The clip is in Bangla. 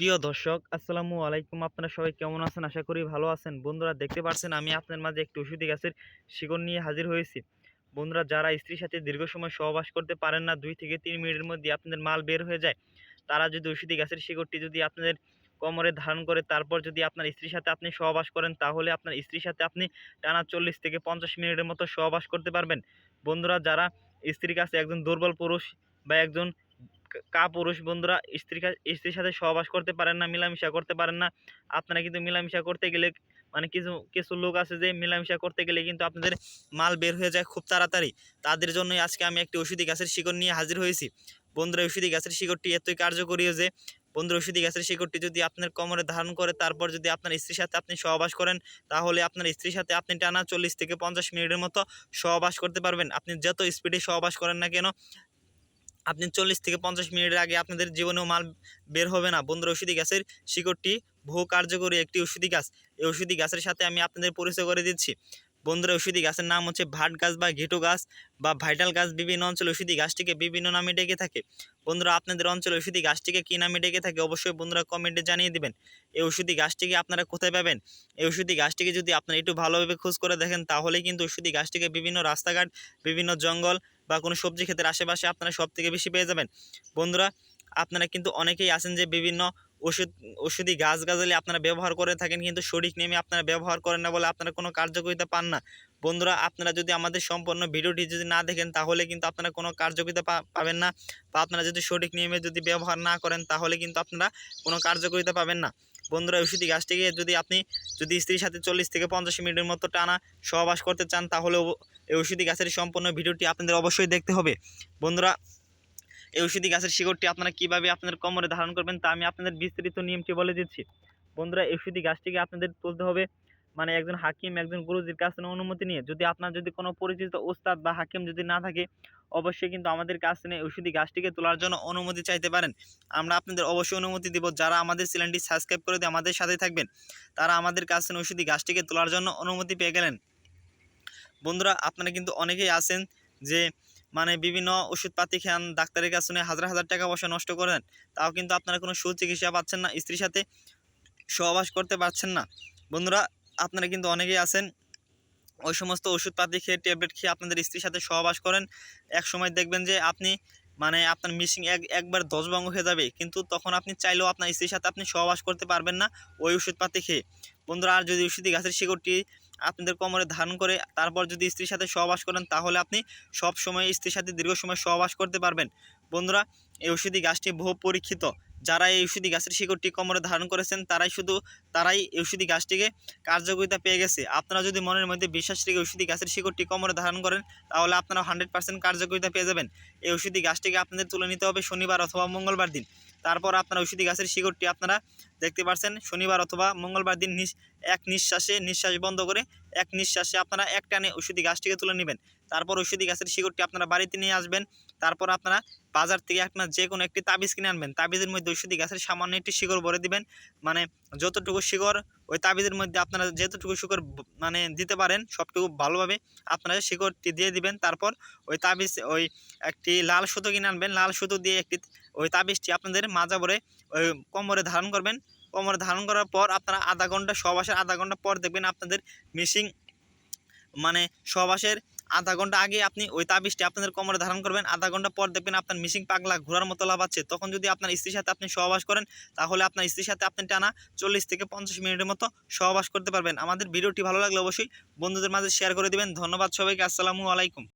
প্রিয় দর্শক, আসসালামু আলাইকুম। আপনারা সবাই কেমন আছেন? আশা করি ভালো আছেন। বন্ধুরা, দেখতে পাচ্ছেন আমি আপনার মাঝে একটি ওষুধি গাছের শিকড় নিয়ে হাজির হয়েছি। বন্ধুরা, যারা স্ত্রীর সাথে দীর্ঘ সময় সহবাস করতে পারেন না, দুই থেকে তিন মিনিটের মধ্যে আপনাদের মাল বের হয়ে যায়। তারা যদি ওষুধি গাছের শিকড়টি যদি আপনাদের কোমরে ধারণ করে, তারপর যদি আপনার স্ত্রীর সাথে আপনি সহবাস করেন, তাহলে আপনার স্ত্রীর সাথে আপনি টানা চল্লিশ থেকে পঞ্চাশ মিনিটের মতো সহবাস করতে পারবেন। বন্ধুরা, যারা স্ত্রীর কাছে একজন দুর্বল পুরুষ বা একজন কা- কা পুরুষ বন্ধুরা স্ত্রীর কাছে স্ত্রীর সাথে সহবাস করতে পারেন না, মিলামিশা করতে পারেন না। আপনারা কিন্তু মিলামিশা করতে গেলে মানে কিছু কিছু লোক আছে যে মিলামিশা করতে গেলে কিন্তু আপনাদের মাল বের হয়ে যায় খুব তাড়াতাড়ি। তাদের জন্যই আজকে আমি একটি ওষুধি গাছের শিকড় নিয়ে হাজির হয়েছি। বন্ধুরা ওষুধি গাছের শিকড়টি এতই কার্যকরী যে, বন্ধুরা, ওষুধি গাছের শিকড়টি যদি আপনার কোমরে ধারণ করে, তারপর যদি আপনার স্ত্রীর সাথে আপনি সহবাস করেন, তাহলে আপনার স্ত্রীর সাথে আপনি টানা চল্লিশ থেকে পঞ্চাশ মিনিটের মতো সহবাস করতে পারবেন। আপনি যত স্পিডে সহবাস করেন না কেন আপনি চল্লিশ থেকে পঞ্চাশ মিনিটের আগে আপনাদের জীবনেও মাল বের হবে না। বন্ধুরা, ওষুধি গাছের শিকড়টি বহু কার্যকরী একটি ওষুধি গাছ এই ওষুধি গাছের সাথে আমি আপনাদের পরিচয় করে দিচ্ছি। বন্ধুরা, ওষুধি গাছের নাম হচ্ছে ভাট গাছ বা ঘেটু গাছ বা ভাইটাল গাছ বিভিন্ন অঞ্চলে ওষুধি গাছটিকে বিভিন্ন নামে ডেকে থাকে। বন্ধুরা, আপনাদের অঞ্চলে ওষুধি গাছটিকে কী নামে ডেকে থাকে অবশ্যই বন্ধুরা কমেন্টে জানিয়ে দিবেন। এই ওষুধি গাছটিকে আপনারা কোথায় পাবেন? এই ওষুধি গাছটিকে যদি আপনারা একটু ভালোভাবে খোঁজ করে দেখেন তাহলে কিন্তু ওষুধি গাছটিকে বিভিন্ন রাস্তাঘাট, বিভিন্ন জঙ্গল বা কোনো সবজি ক্ষেতের আশেপাশে আপনারা সব থেকে বেশি পেয়ে যাবেন। বন্ধুরা, আপনারা কিন্তু অনেকেই আছেন যে বিভিন্ন ওষুধ, ওষুধি গাছগাছালি আপনারা ব্যবহার করে থাকেন কিন্তু সঠিক নিয়মে আপনারা ব্যবহার করেন না বলে আপনারা কোনো কার্যকরিতা পান না। বন্ধুরা, আপনারা যদি আমাদের সম্পূর্ণ ভিডিওটি যদি না দেখেন তাহলে কিন্তু আপনারা কোনো কার্যকরিতা পাবেন না। বা আপনারা যদি সঠিক নিয়মে যদি ব্যবহার না করেন তাহলে কিন্তু আপনারা কোনো কার্যকারিতা পাবেন না। বন্ধুরা ওষুধি গাছটিকে যদি আপনি যদি স্ত্রীর সাথে চল্লিশ থেকে পঞ্চাশ মিনিটের মতো টানা সহবাস করতে চান, তাহলে এই ওষুধি গাছের সম্পূর্ণ ভিডিওটি আপনাদের অবশ্যই দেখতে হবে। বন্ধুরা, এই ওষুধি গাছের শিকড়টি আপনারা কীভাবে আপনাদের কোমরে ধারণ করবেন তা আমি আপনাদের বিস্তারিত নিয়মটি বলে দিচ্ছি। বন্ধুরা, এই ওষুধি গাছটিকে আপনাদের তুলতে হবে মানে একজন হাকিম, একজন গুরুজির কাছ থেকে অনুমতি নিয়ে যদি আপনার যদি কোনো পরিচিত ওস্তাদ বা হাকিম যদি না থাকে, অবশ্যই কিন্তু আমাদের কাছ থেকে ওষুধি গাছটিকে তোলার জন্য অনুমতি চাইতে পারেন। আমরা আপনাদের অবশ্যই অনুমতি দিব। যারা আমাদের চ্যানেলটি সাবস্ক্রাইব করে দিয়ে আমাদের সাথে থাকবেন, তারা আমাদের কাছ থেকে ওষুধি গাছটিকে তোলার জন্য অনুমতি পেয়ে গেলেন। বন্ধুরা, আপনারা কিন্তু অনেকেই আছেন যে মানে বিভিন্ন ওষুধপাতি খান, ডাক্তারের কাছে হাজার হাজার টাকা পয়সা নষ্ট করেন তাও কিন্তু আপনারা কোনো সুচিকিৎসা পাচ্ছেন না, স্ত্রীর সাথে সহবাস করতে পারছেন না। বন্ধুরা আপনারা কিন্তু অনেকেই আছেন। ওই সমস্ত ওষুধপাতি খেয়ে, ট্যাবলেট খেয়ে আপনাদের স্ত্রীর সাথে সহবাস করেন। এক সময় দেখবেন যে আপনি মানে আপনার মিসিং এক, একবার দশ ভঙ্গ হয়ে যাবে। কিন্তু তখন আপনি চাইলেও আপনার স্ত্রীর সাথে আপনি সহবাস করতে পারবেন না ওই ওষুধপাতি খেয়ে। বন্ধুরা, আর যদি ওষুধি গাছের শিকড়টি আপনাদের কোমরে ধারণ করে, তারপর যদি স্ত্রীর সাথে সহবাস করেন, তাহলে আপনি সব সময় স্ত্রীর সাথে দীর্ঘ সময় সহবাস করতে পারবেন। বন্ধুরা, এই ওষুধি গাছটি বহু পরীক্ষিত। যারা এই ঔষধি গাছের শিকড়টি কোমরে ধারণ করেছেন, তারাই শুধু, তারাই ঔষধি গাছটিকে কার্যকরিতা পেয়ে গেছে। আপনারা যদি মনের মধ্যে বিশ্বাস রেখে ঔষধি গাছের শিকড়টি কোমরে ধারণ করেন, তাহলে আপনারা হান্ড্রেড পার্সেন্ট কার্যকরিতা পেয়ে যাবেন। এই ঔষধি গাছটিকে আপনাদের তুলে নিতে হবে শনিবার অথবা মঙ্গলবার দিন। তারপর আপনারা ঔষধি গাছের শিকড়টি আপনারা দেখতে পাচ্ছেন শনিবার অথবা মঙ্গলবার দিন এক নিঃশ্বাসে নিঃশ্বাস বন্ধ করে এক নিঃশ্বাসে আপনারা এক টানে ঔষধি গাছটিকে তুলে নেবেন। তারপর ঔষধি গাছের শিকড়টি আপনারা বাড়িতে নিয়ে আসবেন। তারপর আপনারা বাজার থেকে আপনার যে কোনো একটি তাবিজ কিনে আনবেন। তাবিজের মধ্যে ঔষধি গাছের সামান্য একটি শিকড় ভরে দিবেন। মানে যতটুকু শিকড় ওই তাবিজের মধ্যে আপনারা যতটুকু শিকড় মানে দিতে পারেন, সবটুকু ভালোভাবে আপনারা শিকড়টি দিয়ে দিবেন। তারপর ওই তাবিজ, ওই একটি লাল সুতো কিনে আনবেন। লাল সুতো দিয়ে একটি ওই তাবিজটি আপনাদের মাজা ভরে ওই কোমরে ধারণ করবেন। কোমরে ধারণ করার পর আপনারা আধা ঘণ্টা সহবাসের আধা ঘণ্টা পর দেখবেন আপনাদের মিসিং মানে সহবাসের আধা ঘণ্টা আগে আপনি ওই তাবিজটি আপনাদের কোমরে ধারণ করবেন। আধা ঘণ্টা পর দেখবেন আপনার মিসিং পাগলা ঘোরার মতো লাভ আছে তখন যদি আপনার স্ত্রীর সাথে আপনি সহবাস করেন, তাহলে আপনার স্ত্রীর সাথে আপনি টানা চল্লিশ থেকে পঞ্চাশ মিনিটের মতো সহবাস করতে পারবেন। আমাদের ভিডিওটি ভালো লাগলে অবশ্যই বন্ধুদের মাঝে শেয়ার করে দিবেন। ধন্যবাদ সবাইকে। আসসালামু আলাইকুম।